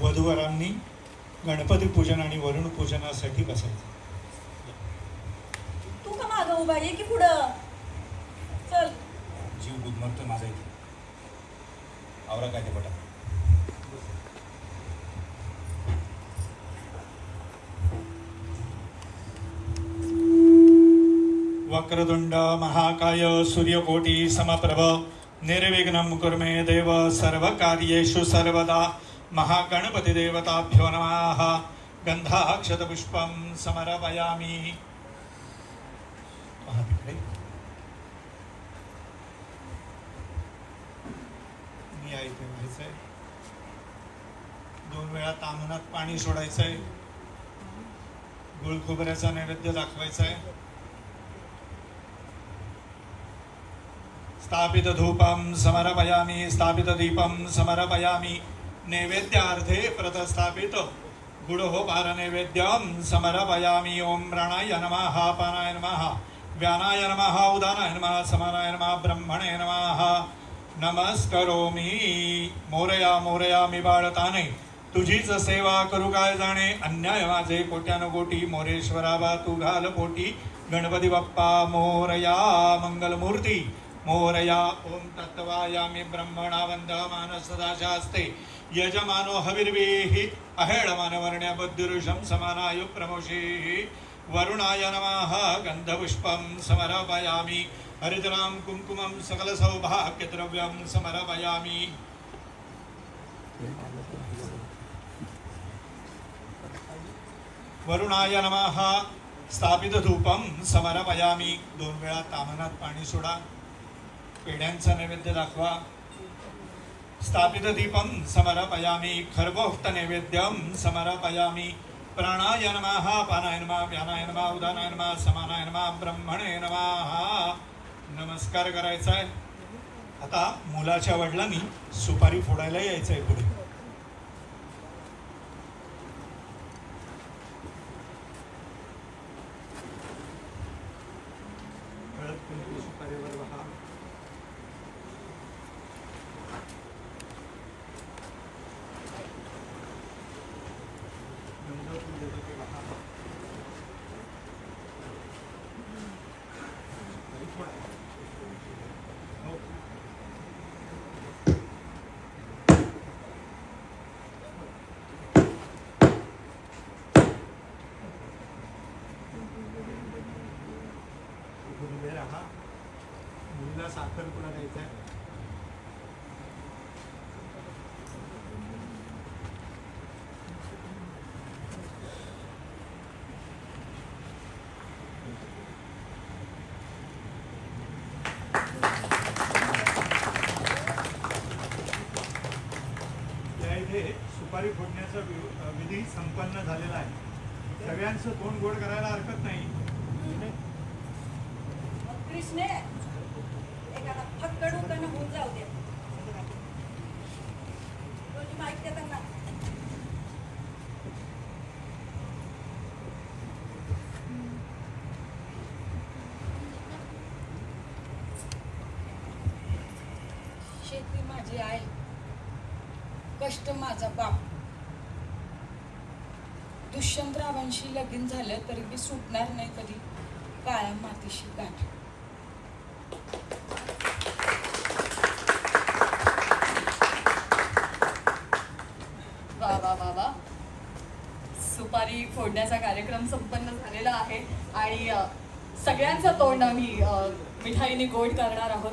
वधूवरांनी गणपती पूजन आणि वरुण पूजनासाठी बसायचं. तू का मागं उभा ये की पुढं. चल. जीव गुदमरतो माझा इथे. आवरा काय ते पटा वक्रतुंड महाकाय सूर्यकोटी समप्रभ. निर्विघ्नं कुर्मे देव सर्वकार्येषु सर्वदा. महागणपतिदेवताभ्यो नमः। गन्धाक्षतपुष्पं समर्पयामि। मी आहे व्हायचंय दोन वेळा तामनात पाणी सोडायचंय गुळ खोबऱ्याचा नैवेद्य दाखवायचा आहे स्थापित धूपं समर्पयामि स्थापित दीपं समर्पयामि। नैवेद्यार्थे प्रतस्थापित गुडहोपार नैवेद्यं समर्पयामि। ॐ प्राणाय नमः पानाय नमः व्यानाय नमः उदानाय नमः समानाय नमः ब्रह्मणे नमः। नमस्करोमि। मोरया मोरयामी बाळताने। तुझीच सेवा करू काय जाणे? अन्याय माझे कोट्यानुकोटी। मोरेश्वरा बा तू घाल पोटी। गणपती बाप्पा मोरया मंगलमूर्ती। मोरया ओम तत्वायामी ब्रह्मणा वंदमान सदाशास्ते। यजमानो हविर्वेः अहेळमानवर्ण्य बुद्धिरुषं समानायु प्रमोषेः। वरुणाय नमः गन्धपुष्पं समर्पयामि। हरिद्रां कुङ्कुमं सकलसौभाग्यद्रव्यं समर्पयामि। वरुणाय नमः स्थापितधूपं समर्पयामि। दोन वेळा तामनात पाणी सोडा। पेढ्यांचा नैवेद्य दाखवा. स्थापित दीपम समर्पयामी खरगोष्ट नैवेद्यं समर्पयामी. प्राणाय नमः पानाय नमः व्यानाय नमः उदानाय नमः समानाय नमः ब्रह्मणे नमः. नमस्कार करायचा आहे आता मुलाच्या वडिलांनी सुपारी फोडायला यायचं आहे पुढे सुपारीवर उभे राहा मुलीला साखर पुडा द्यायचा आहे इथे सुपारी फोडण्याचा विधी संपन्न झालेला आहे. सगळ्यांचं तोंड गोड करायला हरकत नाही. कृष्णे एखादा फक्कड होताना होऊन जाऊ दे माहिती माईक त्यांना शेती माझी आई. कष्ट माझा बाप. दुष्यंतरावांशी लगीन झालं तरी मी सुटणार नाही कधी. काळ्या मातीशी गाठ. फोडण्याचा कार्यक्रम संपन्न झालेला आहे. आणि सगळ्यांचं तोंड आम्ही मिठाईने गोड करणार आहोत.